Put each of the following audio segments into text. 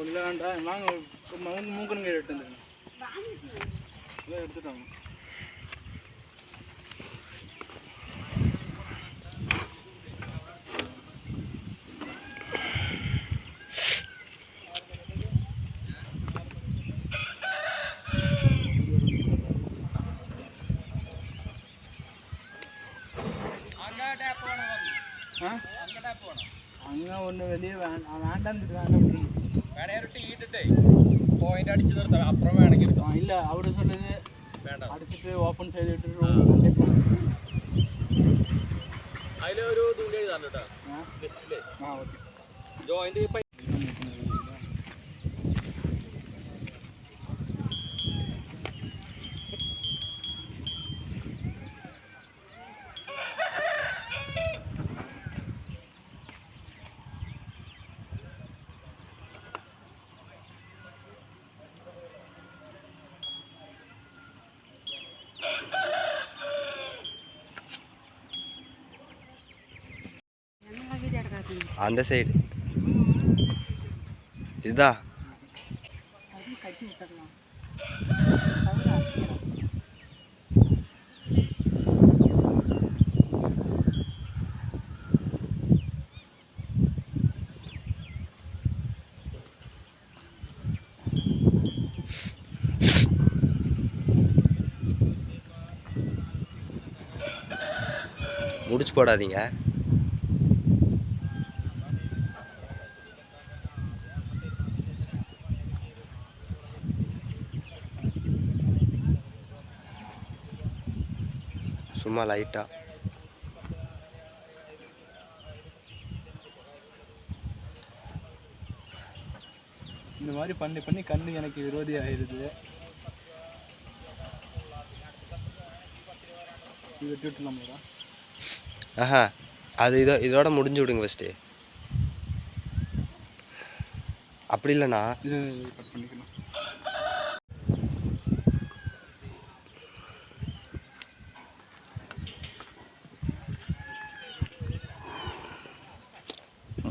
இல்லை வேண்டாம் வாங்க மூணு மூங்கனுங்க எடுத்து வந்துருங்க. இல்லை எடுத்துட்டாங்க. அங்கே ஒன்று வெளியே வேண்டாம் வேண்டாம் வேண்டாம் വേണമെങ്കിൽ ടീ പോയിന്റ് അടിച്ചു നിർത്താം അപ്പുറം വേണമെങ്കിൽ ഇല്ല അവിടെ വേണ്ട. അടിച്ചിട്ട് ഓപ്പൺ സൈഡ് ഇട്ടിട്ട് അതിലൊരു തുണി എഴുതാണ്ട് കേട്ടോ. ജോയിന്റ് அந்த சைடு இதுதா. முடிச்சு போடாதீங்க. சும்மா லைட்டா. இந்த மாதிரி பண்ணி பண்ணி கண்ணு எனக்கு விரோதி ஆயிடுது இது வெட்டி விட்டுலாமா ஆஹா அது இதோ இதோட முடிஞ்சு விடுங்க ஃபஸ்ட்டு அப்படி இல்லைண்ணா கட் பண்ணிக்கலாம்.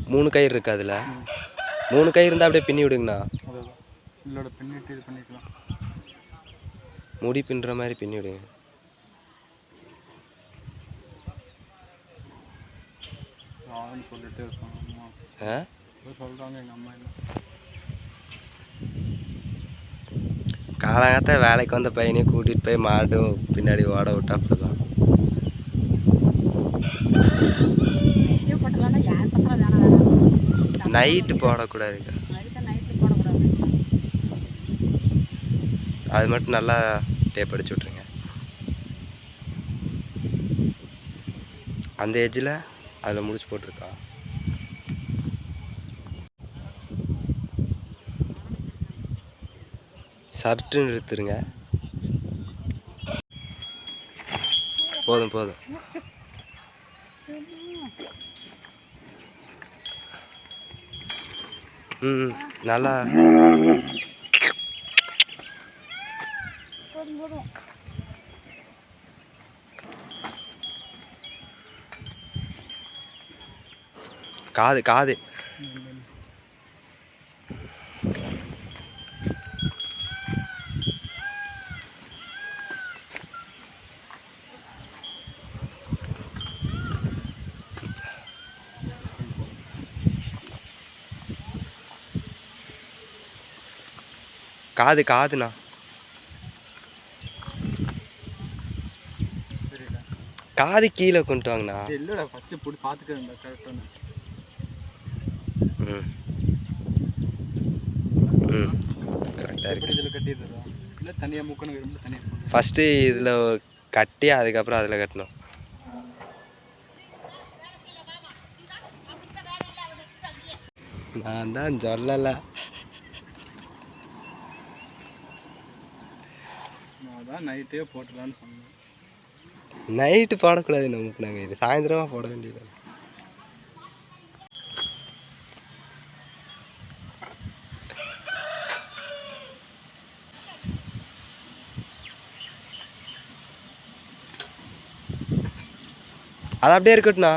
மூணு கயிறு இருக்கு அதில். மூணு கயிறு இருந்தால் அப்படியே பின்னி விடுங்கண்ணா. இதோட பின்னிட்டு இது பண்ணிக்கலாம். முடி பின்னுற மாதிரி பின்னி விடுங்க. சொல்லிட்டு இருப்பாங்க அம்மா. ஆ? ஏதோ சொல்கிறாங்க எங்கள் அம்மா என்ன. காலங்காத்த வேலைக்கு வந்த பையனையும் கூட்டிகிட்டு போய் மாடும் பின்னாடி ஓட விட்டா அப்படிதான். நைட்டு போடக்கூடாதுக்கா அது மட்டும் நல்லா டேப் அடிச்சு விட்ருங்க அந்த எஜ்ஜில் அதில் முடிச்சு போட்டிருக்கா. சர்ட்டுன்னு இழுத்துருங்க. போதும் போதும். ம் நல்லா. காது காது. காது காதுண்ணா. காது கீழே கொண்டு வாங்கண்ணா. இல்லைடா ஃபஸ்ட்டு போட்டு கரெக்டான ம். ம். கரெக்டாக இருக்கு. இதில் கட்டிடுறதா? இல்லை தனியாக முக்கணும் விரும்ப தனியாக ஃபஸ்ட்டு இதில் கட்டி அதுக்கப்புறம் அதில் கட்டணும். நான் தான் சொல்லலை. நைட்டே போட்டுடலான்னு சொன்னேன் நைட்டு போடக்கூடாது நமக்கு. நாங்கள் இது சாயந்தரமாக போட வேண்டியது அது அப்படியே இருக்கட்டும்ண்ணா.